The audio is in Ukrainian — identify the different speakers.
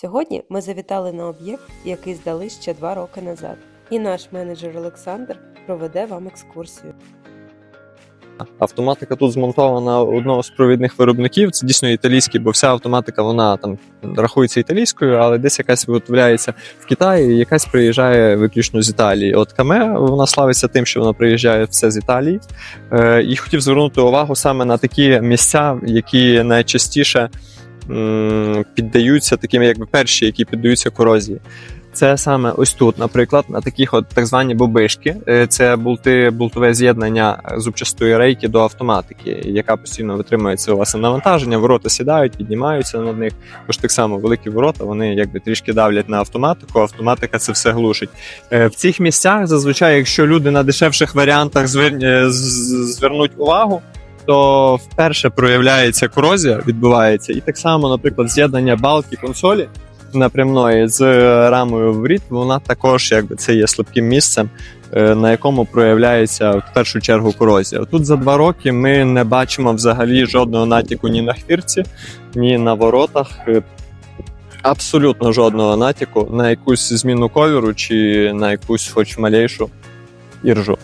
Speaker 1: Сьогодні ми завітали на об'єкт, який здали ще два роки назад, і наш менеджер Олександр проведе вам екскурсію.
Speaker 2: Автоматика тут змонтована одного з провідних виробників. Це дійсно італійський, бо вся автоматика вона там рахується італійською, але десь якась виготовляється в Китаї, і якась приїжджає виключно з Італії. От Каме вона славиться тим, що вона приїжджає все з Італії. Е, і хотів звернути увагу саме на такі місця, які найчастіше піддаються такими, якби перші, які піддаються корозії. Це саме ось тут, наприклад, на таких от так звані бобишки. Е, Це болти, болтове з'єднання зубчастої рейки до автоматики, яка постійно витримує це власне навантаження. Ворота сідають, піднімаються над них. Бо ж так само великі ворота, вони якби трішки давлять на автоматику. Автоматика це все глушить. Е, В цих місцях зазвичай, якщо люди на дешевших варіантах звер- е, звернуть увагу. То вперше проявляється корозія, відбувається, і так само, наприклад, з'єднання балки консолі напрямної з рамою в рід, вона також якби це є слабким місцем, е, на якому проявляється в першу чергу корозія. Тут за два роки ми не бачимо взагалі жодного натяку ні на хвірці, ні на воротах. Е, Абсолютно жодного натяку на якусь зміну кольору чи на якусь хоч малейшу іржу.